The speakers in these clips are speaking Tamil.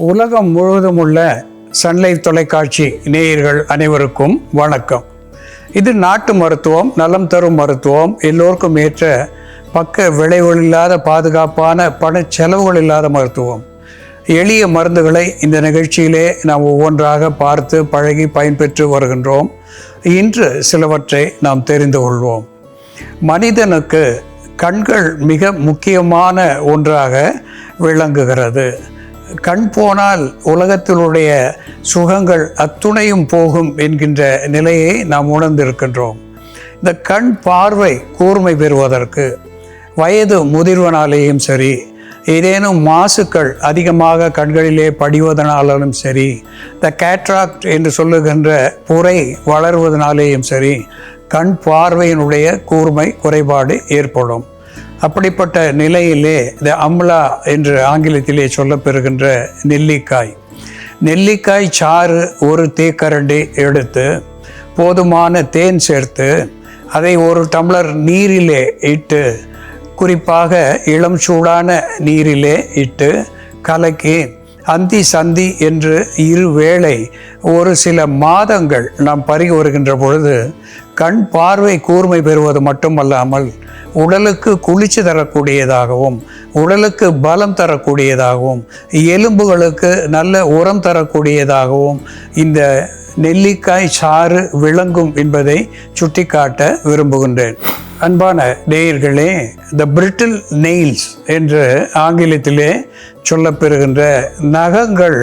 உலகம் முழுவதும் உள்ள சன்லைஃப் தொலைக்காட்சி நேயர்கள் அனைவருக்கும் வணக்கம். இது நாட்டு மருத்துவம் நலம் தரும் மருத்துவம் எல்லோருக்கும் ஏற்ற பக்க விளைவுகள் இல்லாத பாதுகாப்பான பண செலவுகள் இல்லாத மருத்துவம். எளிய மருந்துகளை இந்த நிகழ்ச்சியிலே நாம் ஒவ்வொன்றாக பார்த்து பழகி பயன்பெற்று வருகின்றோம். இன்று சிலவற்றை நாம் தெரிந்து கொள்வோம். மனிதனுக்கு கண்கள் மிக முக்கியமான ஒன்றாக விளங்குகிறது. கண் போனால் உலகத்தினுடைய சுகங்கள் அத்துணையும் போகும் என்கின்ற நிலையை நாம் உணர்ந்திருக்கின்றோம். இந்த கண் பார்வை கூர்மை பெறுவதற்கு வயது முதிர்வனாலேயும் சரி ஏதேனும் மாசுக்கள் அதிகமாக கண்களிலே படிவதனாலும் சரி த கேட்ராக்ட் என்று சொல்லுகின்ற புரை வளர்வதனாலேயும் சரி கண் பார்வையினுடைய கூர்மை குறைபாடு ஏற்படும். அப்படிப்பட்ட நிலையிலே இந்த அம்லா என்று ஆங்கிலத்திலே சொல்லப்பெறுகின்ற நெல்லிக்காய். நெல்லிக்காய் சாறு ஒரு தேக்கரண்டி எடுத்து போதுமான தேன் சேர்த்து அதை ஒரு டம்ளர் நீரிலே இட்டு குறிப்பாக இளம் சூடான நீரிலே இட்டு கலக்கி அந்தி சந்தி என்று இருவேளை ஒரு சில மாதங்கள் நாம் பருகி வருகின்ற பொழுது கண் பார்வை கூர்மை பெறுவது மட்டுமல்லாமல் உடலுக்கு குளிர்ச்சி தரக்கூடியதாகவும் உடலுக்கு பலம் தரக்கூடியதாகவும் எலும்புகளுக்கு நல்ல உரம் தரக்கூடியதாகவும் இந்த நெல்லிக்காய் சாறு விளங்கும் என்பதை சுட்டிக்காட்ட விரும்புகின்றேன். அன்பான நேயர்களே த பிரிட்டில் நெயில்ஸ் என்று ஆங்கிலத்திலே சொல்லப்பெறுகின்ற நகங்கள்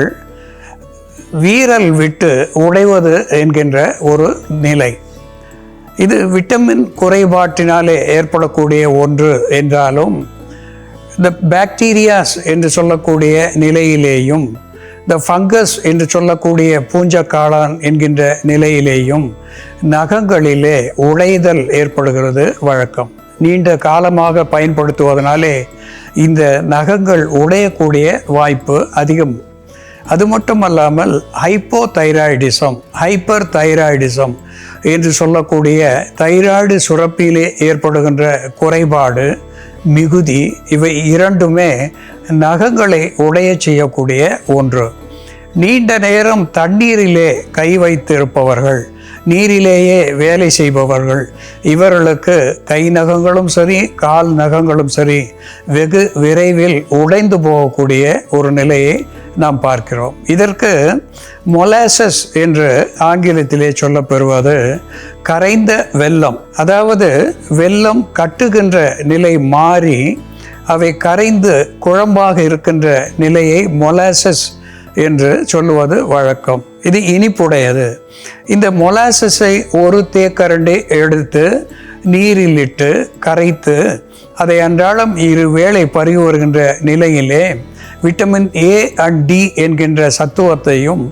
வீரல் விட்டு உடைவது என்கின்ற ஒரு நிலை. இது விட்டமின் குறைபாட்டினாலே ஏற்படக்கூடிய ஒன்று என்றாலும் இந்த பாக்டீரியாஸ் என்று சொல்லக்கூடிய நிலையிலேயும் இந்த ஃபங்கஸ் என்று சொல்லக்கூடிய பூஞ்சக்காளான் என்கின்ற நிலையிலேயும் நகங்களிலே உடைதல் ஏற்படுகிறது வழக்கம். நீண்ட காலமாக பயன்படுத்துவதனாலே இந்த நகங்கள் உடையக்கூடிய வாய்ப்பு அதிகம். அது மட்டுமல்லாமல் ஹைப்போ தைராய்டிசம் ஹைப்பர் தைராய்டிசம் என்று சொல்லக்கூடிய தைராய்டு சுரப்பிலே ஏற்படுகின்ற குறைபாடு மிகுதி இவை இரண்டுமே நகங்களை உடைய செய்யக்கூடிய ஒன்று. நீண்ட நேரம் தண்ணீரிலே கை வைத்திருப்பவர்கள் நீரிலேயே வேலை செய்பவர்கள் இவர்களுக்கு கை நகங்களும் சரி கால் நகங்களும் சரி வெகு விரைவில் உடைந்து போகக்கூடிய ஒரு நிலையை நாம் பார்க்கிறோம். இதற்கு மொலாசஸ் என்று ஆங்கிலத்திலே சொல்லப்பெறுவது கரைந்த வெள்ளம். அதாவது வெள்ளம் கட்டுகின்ற நிலை மாறி அவை கரைந்து குழம்பாக இருக்கின்ற நிலையை மொலாசஸ் என்று சொல்லுவது வழக்கம். இது இனிப்புடையது. இந்த மொலாசஸை ஒரு தேக்கரண்டி எடுத்து நீரில் இட்டு கரைத்து அதை அன்றாடம் இரு வேளை பருகி வருகின்ற நிலையிலே விட்டமின் ஏ அண்ட் டி என்கின்ற சத்துவத்தையும்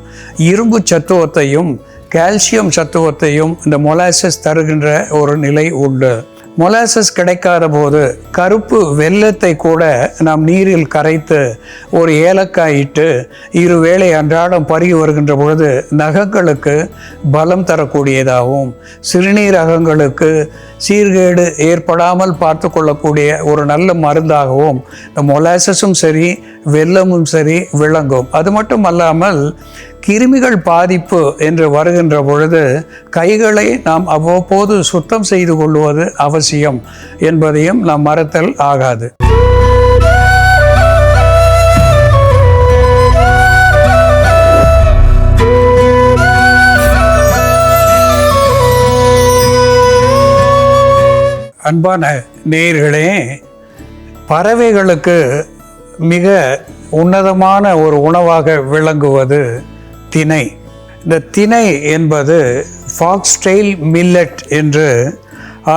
இரும்பு சத்துவத்தையும் கால்சியம் சத்துவத்தையும் இந்த மொலாசஸ் தருகின்ற ஒரு நிலை உண்டு. மொலாசஸ் கிடைக்காத போது கருப்பு வெள்ளத்தை கூட நாம் நீரில் கரைத்து ஒரு ஏலக்காய் இட்டு இரு வேளை அன்றாடம் பருகி வருகின்ற பொழுது நகங்களுக்கு பலம் தரக்கூடியதாகவும் சிறுநீரகங்களுக்கு சீர்கேடு ஏற்படாமல் பார்த்து கொள்ளக்கூடிய ஒரு நல்ல மருந்தாகவும் மொலாசஸும் சரி வெள்ளமும் சரி விளங்கும். அது மட்டும் அல்லாமல் கிருமிகள் பாதிப்பு என்று வருகின்ற பொழுது கைகளை நாம் அவ்வப்போது சுத்தம் செய்து கொள்வது அவசியம் என்பதையும் நாம் மறத்தல் ஆகாது. அன்பான நேயர்களே பறவைகளுக்கு மிக உன்னதமான ஒரு உணவாக விளங்குவது திணை. இந்த திணை என்பது ஃபாக்ஸ்டெயில் மில்லட் என்று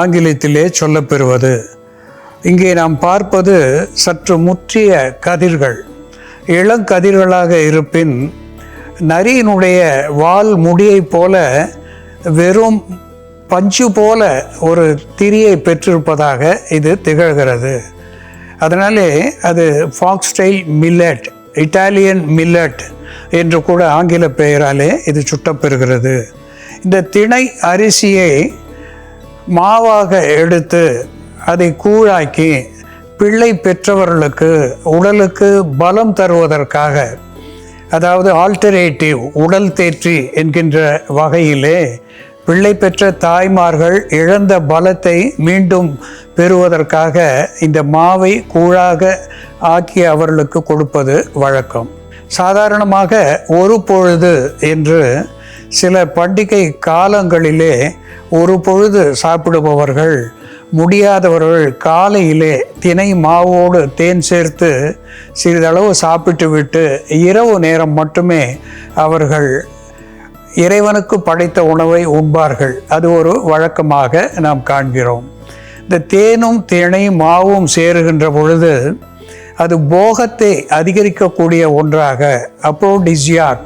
ஆங்கிலத்திலே சொல்லப்பெறுவது. இங்கே நாம் பார்ப்பது சற்று முற்றிய கதிர்கள். இளங்கதிர்களாக இருப்பின் நரியினுடைய வால் முடியைப் போல வெறும் பஞ்சு போல ஒரு திரியை பெற்றிருப்பதாக இது திகழ்கிறது. அதனாலே அது ஃபாக்ஸ்டைல் மில்லட் இட்டாலியன் மில்லட் என்று கூட ஆங்கில பெயராலே இது சுட்டப்பெறுகிறது. இந்த திணை அரிசியை மாவாக எடுத்து அதை கூழாக்கி பிள்ளை பெற்றவர்களுக்கு உடலுக்கு பலம் தருவதற்காக அதாவது ஆல்டரேட்டிவ் உடல் தேற்றி என்கின்ற வகையிலே பிள்ளை பெற்ற தாய்மார்கள் இழந்த பலத்தை மீண்டும் பெறுவதற்காக இந்த மாவை கூழாக ஆக்கி அவர்களுக்கு கொடுப்பது வழக்கம். சாதாரணமாக ஒரு பொழுது என்று சில பண்டிகை காலங்களிலே ஒரு பொழுது சாப்பிடுபவர்கள் முடியாதவர்கள் காலையிலே தினை மாவோடு தேன் சேர்த்து சிறிதளவு சாப்பிட்டுவிட்டு இரவு நேரம் மட்டுமே அவர்கள் இறைவனுக்கு படைத்த உணவை உண்பார்கள். அது ஒரு வழக்கமாக நாம் காண்கிறோம். இந்த தேனும் தினையும் மாவும் சேருகின்ற பொழுது அது போகத்தை அதிகரிக்கக்கூடிய ஒன்றாக அப்ரோடிசியாக்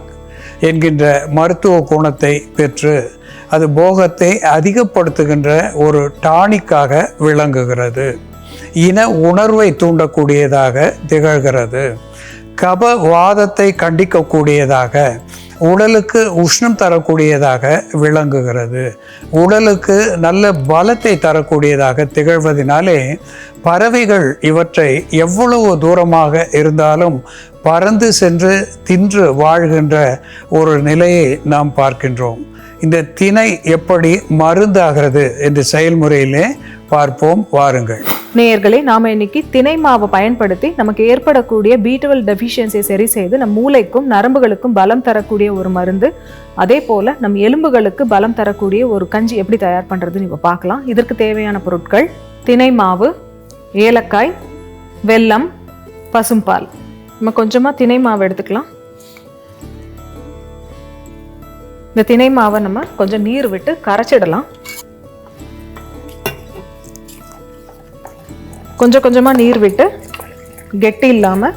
என்கின்ற மருத்துவ குணத்தை பெற்று அது போகத்தை அதிகப்படுத்துகின்ற ஒரு டானிக்காக விளங்குகிறது. இன உணர்வை தூண்டக்கூடியதாக திகழ்கிறது. கபவாதத்தை கண்டிக்கக்கூடியதாக உடலுக்கு உஷ்ணம் தரக்கூடியதாக விளங்குகிறது. உடலுக்கு நல்ல பலத்தை தரக்கூடியதாக திகழ்வதனாலே பறவைகள் இவற்றை எவ்வளவு தூரமாக இருந்தாலும் பறந்து சென்று தின்று வாழ்கின்ற ஒரு நிலையை நாம் பார்க்கின்றோம். இந்த திணை எப்படி மருந்தாகிறது என்று செயல்முறையிலே பார்ப்போம் வாருங்கள். நேயர்களே நாம் இன்னைக்கு திணை மாவை பயன்படுத்தி நமக்கு ஏற்படக்கூடிய பீட்டவல் டெஃபிஷியன்சியை சரி செய்து நம் மூளைக்கும் நரம்புகளுக்கும் பலம் தரக்கூடிய ஒரு மருந்து. அதே போல் நம் எலும்புகளுக்கு பலம் தரக்கூடிய ஒரு கஞ்சி எப்படி தயார் பண்ணுறதுன்னு இப்போ பார்க்கலாம். இதற்கு தேவையான பொருட்கள் திணை மாவு ஏலக்காய் வெல்லம் பசும்பால். நம்ம கொஞ்சமாக திணை மாவு எடுத்துக்கலாம். இந்த திணை மாவை நம்ம கொஞ்சம் நீர் விட்டு கரைச்சிடலாம். கொஞ்சம் கொஞ்சமாக நீர் விட்டு கெட்டி இல்லாமல்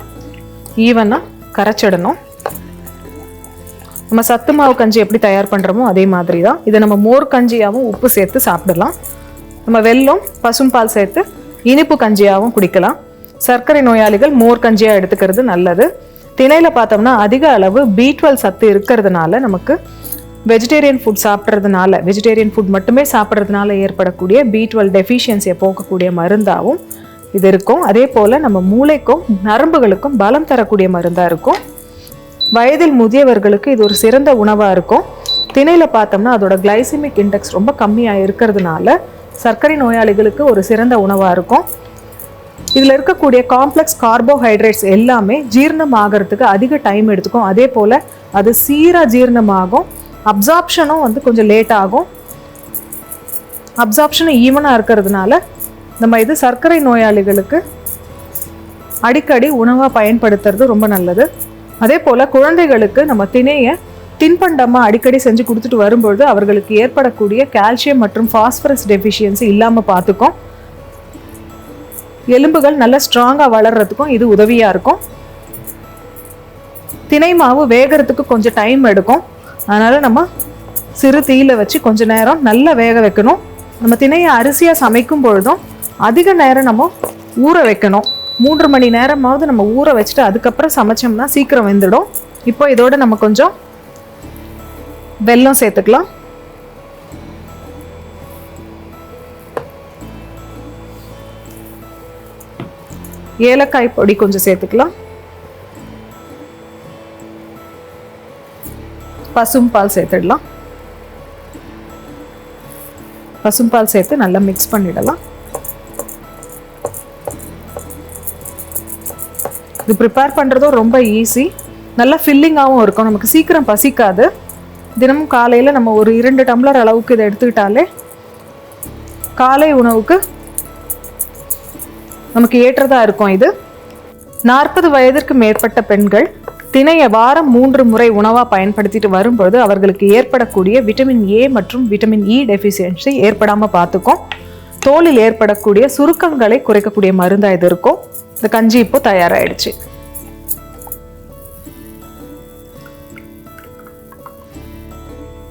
ஈவனாக கரைச்சிடணும். நம்ம சத்து மாவு கஞ்சி எப்படி தயார் பண்ணுறோமோ அதே மாதிரி தான் இதை நம்ம மோர் கஞ்சியாகவும் உப்பு சேர்த்து சாப்பிடலாம். நம்ம வெல்லம் பசும்பால் சேர்த்து இனிப்பு கஞ்சியாகவும் குடிக்கலாம். சர்க்கரை நோயாளிகள் மோர் கஞ்சியாக எடுத்துக்கிறது நல்லது. திணையில் பார்த்தோம்னா அதிக அளவு பி டுவெல் சத்து இருக்கிறதுனால நமக்கு வெஜிடேரியன் ஃபுட் சாப்பிட்றதுனால வெஜிடேரியன் ஃபுட் மட்டுமே சாப்பிட்றதுனால ஏற்படக்கூடிய பி டுவெல் டெஃபிஷியன்சியை போக்கக்கூடிய மருந்தாகவும் இது இருக்கும். அதே போல் நம்ம மூளைக்கும் நரம்புகளுக்கும் பலம் தரக்கூடிய மருந்தாக இருக்கும். வயதில் முதியவர்களுக்கு இது ஒரு சிறந்த உணவாக இருக்கும். திணையில் பார்த்தோம்னா அதோட கிளைசிமிக் இண்டெக்ஸ் ரொம்ப கம்மியாக இருக்கிறதுனால சர்க்கரை நோயாளிகளுக்கு ஒரு சிறந்த உணவாக இருக்கும். இதில் இருக்கக்கூடிய காம்ப்ளெக்ஸ் கார்போஹைட்ரேட்ஸ் எல்லாமே ஜீரணம் ஆகிறதுக்கு அதிக டைம் எடுத்துக்கும். அதே போல் அது சீராக ஜீரணமாகும். அப்சார்ப்ஷனும் வந்து கொஞ்சம் லேட் ஆகும். அப்சார்ப்ஷனும் ஈவனாக இருக்கிறதுனால நம்ம இது சர்க்கரை நோயாளிகளுக்கு அடிக்கடி உணவாக பயன்படுத்துறது ரொம்ப நல்லது. அதே போல் குழந்தைகளுக்கு நம்ம திணையை தின்பண்டமாக அடிக்கடி செஞ்சு கொடுத்துட்டு வரும்பொழுது அவர்களுக்கு ஏற்படக்கூடிய கால்சியம் மற்றும் ஃபாஸ்பரஸ் டெஃபிஷியன்சி இல்லாமல் பார்த்துக்கும் எலும்புகள் நல்லா ஸ்ட்ராங்காக வளர்கிறதுக்கும் இது உதவியாக இருக்கும். திணை மாவு வேகிறதுக்கு கொஞ்சம் டைம் எடுக்கும். அதனால் நம்ம சிறு தீயில வச்சு கொஞ்சம் நேரம் நல்லா வேக வைக்கணும். நம்ம திணையை அரிசியாக சமைக்கும் பொழுதும் அதிக நேரம் நம்ம ஊற வைக்கணும். மூன்று மணி நேரமாவது நம்ம ஊற வச்சுட்டு அதுக்கப்புறம் சமைச்சோம்னா சீக்கிரம் வெந்துடும். இப்போ இதோட நம்ம கொஞ்சம் வெல்லம் சேர்த்துக்கலாம். ஏலக்காய் பொடி கொஞ்சம் சேர்த்துக்கலாம். பசும்பால் சேர்த்துடலாம். பசும்பால் சேர்த்து நல்லா மிக்ஸ் பண்ணிடலாம். இது ப்ரிப்பேர் பண்ணுறதும் ரொம்ப ஈஸி நல்லா ஃபில்லிங்காகவும் இருக்கும் நமக்கு சீக்கிரம் பசிக்காது. தினமும் காலையில் நம்ம ஒரு இரண்டு டம்ளர் அளவுக்கு இதை எடுத்துக்கிட்டாலே காலை உணவுக்கு நமக்கு ஏற்றதாக இருக்கும் இது. நாற்பது வயதிற்கு மேற்பட்ட பெண்கள் தினைய வாரம் மூன்று முறை உணவாக பயன்படுத்திட்டு வரும்பொழுது அவர்களுக்கு ஏற்படக்கூடிய விட்டமின் ஏ மற்றும் விட்டமின் இ டெஃபிஷியன்சி ஏற்படாமல் பார்த்துக்கும். தோலில் ஏற்படக்கூடிய சுருக்கங்களை குறைக்கக்கூடிய மருந்தாக இது இருக்கும் இந்த கஞ்சி இப்போ தயாராகிடுச்சு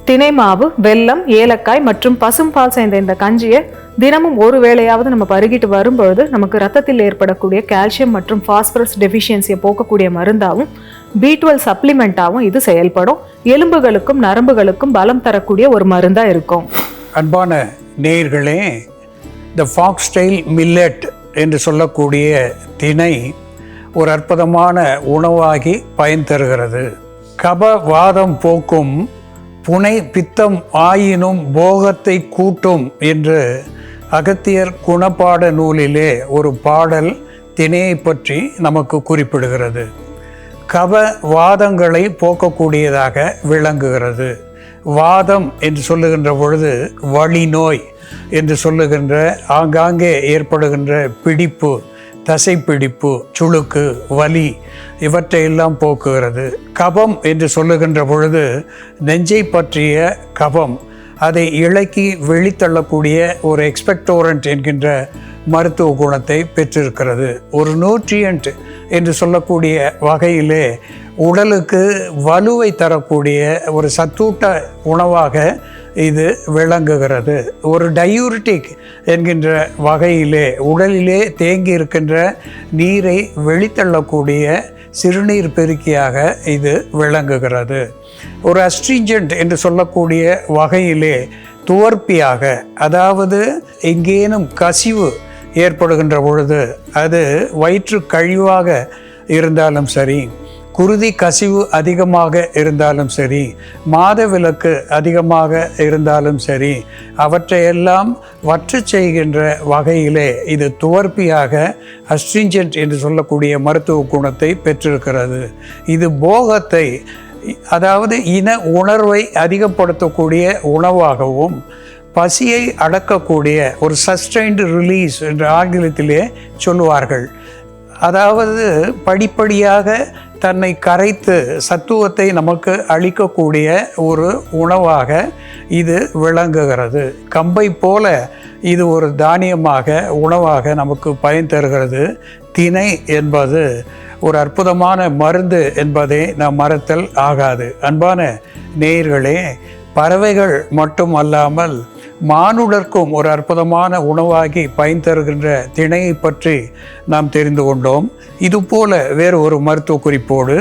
தினை மாவு வெல்லம் ஏலக்காய் மற்றும் பசும்பால் சேர்ந்த இந்த கஞ்சியை தினமும் ஒரு வேளையாவது நம்ம பருகிட்டு வரும்பொழுது நமக்கு ரத்தத்தில் ஏற்படக்கூடிய கால்சியம் மற்றும் ஃபாஸ்பரஸ் டெஃபிஷியன்சியை போக்கக்கூடிய மருந்தாகவும் பி டுவெல் சப்ளிமெண்ட்டாகவும் இது செயல்படும். எலும்புகளுக்கும் நரம்புகளுக்கும் பலம் தரக்கூடிய ஒரு மருந்தாக இருக்கும். அன்பான நேயர்களே இந்த ஃபாக்ஸ்டைல் மில்லட் என்று சொல்லக்கூடிய திணை ஒரு அற்புதமான உணவாகி பயன் தருகிறது. கப வாதம் போக்கும் புனை பித்தம் ஆயினும் போகத்தை கூட்டும் என்று அகத்தியர் குணப்பாட நூலிலே ஒரு பாடல் திணையை பற்றி நமக்கு குறிப்பிடுகிறது. கவ வாதங்களை போக்கக்கூடியதாக விளங்குகிறது. வாதம் என்று சொல்லுகின்ற பொழுது வழி நோய் என்று சொல்லுகின்ற ஆங்காங்கே ஏற்படுகின்ற பிடிப்பு தசைப்பிடிப்பு சுளுக்கு வலி இவற்றையெல்லாம் போக்குகிறது. கபம் என்று சொல்லுகின்ற பொழுது நெஞ்சை பற்றிய கபம் அதை இழக்கி வெளித்தள்ளக்கூடிய ஒரு எக்ஸ்பெக்டோரண்ட் என்கின்ற மருத்துவ குணத்தை பெற்றிருக்கிறது. ஒரு நியூட்ரியன்ட் என்று சொல்லக்கூடிய வகையிலே உடலுக்கு வலுவை தரக்கூடிய ஒரு சத்தூட்ட உணவாக இது விளங்குகிறது. ஒரு டயூரிட்டிக் என்கின்ற வகையிலே உடலிலே தேங்கி இருக்கின்ற நீரை வெளித்தள்ளக்கூடிய சிறுநீர் பெருக்கியாக இது விளங்குகிறது. ஒரு அஸ்ட்ரிஞ்சன்ட் என்று சொல்லக்கூடிய வகையிலே துவர்ப்பியாக அதாவது எங்கேனும் கசிவு ஏற்படுகின்ற பொழுது அது வயிற்று கழிவாக இருந்தாலும் சரி குருதி கசிவு அதிகமாக இருந்தாலும் சரி மாதவிலக்கு அதிகமாக இருந்தாலும் சரி அவற்றையெல்லாம் வற்று செய்கின்ற வகையிலே இது துவர்ப்பியாக அஸ்ட்ரிஞ்சன்ட் என்று சொல்லக்கூடிய மருத்துவ குணத்தை பெற்றிருக்கிறது. இது போகத்தை அதாவது இன உணர்வை அதிகப்படுத்தக்கூடிய உணவாகவும் பசியை அடக்கக்கூடிய ஒரு சஸ்டைன்டு ரிலீஸ் என்று ஆங்கிலத்திலே சொல்லுவார்கள். அதாவது படிப்படியாக தன்னை கரைத்து சத்துவத்தை நமக்கு அளிக்கக்கூடிய ஒரு உணவாக இது விளங்குகிறது. கம்பை போல இது ஒரு தானியமாக உணவாக நமக்கு பயன் தருகிறது. திணை என்பது ஒரு அற்புதமான மருந்து என்பதை நாம் மறத்தல் ஆகாது. அன்பான நேயர்களே பறவைகள் மட்டும் அல்லாமல் மானுடர்க்கும் ஒரு அற்புதமான உணவாகி பயன் தருகின்ற திணையை பற்றி நாம் தெரிந்து கொண்டோம். இதுபோல வேறு ஒரு மருத்துவ குறிப்போடு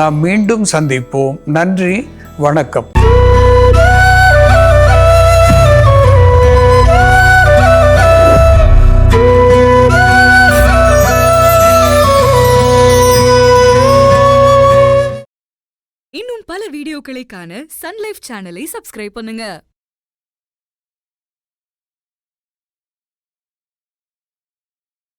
நாம் மீண்டும் சந்திப்போம். நன்றி வணக்கம். இன்னும் பல வீடியோக்களை காண சன்லைஃப் சேனலை சப்ஸ்கிரைப் பண்ணுங்க.